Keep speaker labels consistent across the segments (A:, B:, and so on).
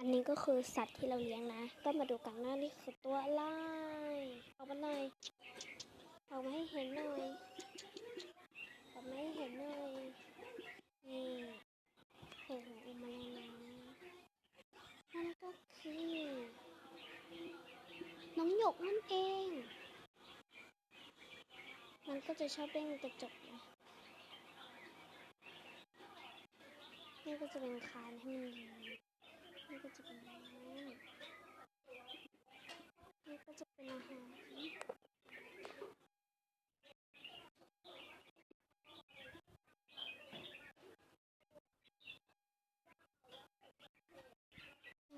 A: อันนี้ก็คือสัตว์ที่เราเลี้ยงนะ ก็มาดูกันหน้านี่คือตัวอะไรออกมาหน่อยออกมาให้เห็นหน่อยออกมาให้เห็นหน่อยนี่โผล่หัวอมาแล้วนะนั่นก็คือน้องหยกนั่นเอง มันก็จะชอบเล่นกระจกนะนี่ก็จะเป็นคานให้มันยื นี่ก็จะเป็นน้ำนี่ก็จะเป็นอาหาร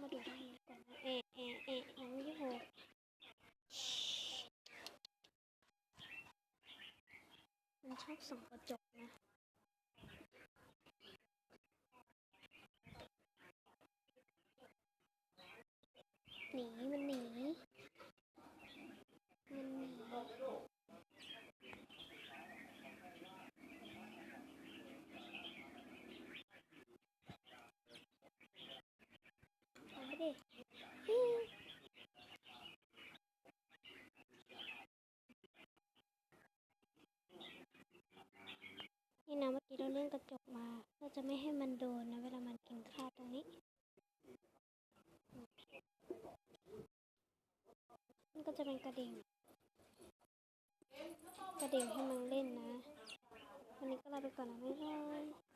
A: มาดูด้านนี้ก่อนนะเอเอเอยังไม่ได้หกมันชอบส่องกระจกนะ หนีมันหนี มันหนีเอาไปดิฮิ้วนี่นะเมื่อกี้เราเลื่อนกระจกมาเพื่อจะไม่ให้มันโดนนะเวลามันกินข้าวตรงนี้ มันก็จะเป็นกระดิ่ง กระดิ่งให้มันเล่นนะ วันนี้ก็ลาไปก่อนนะบ๊ายบาย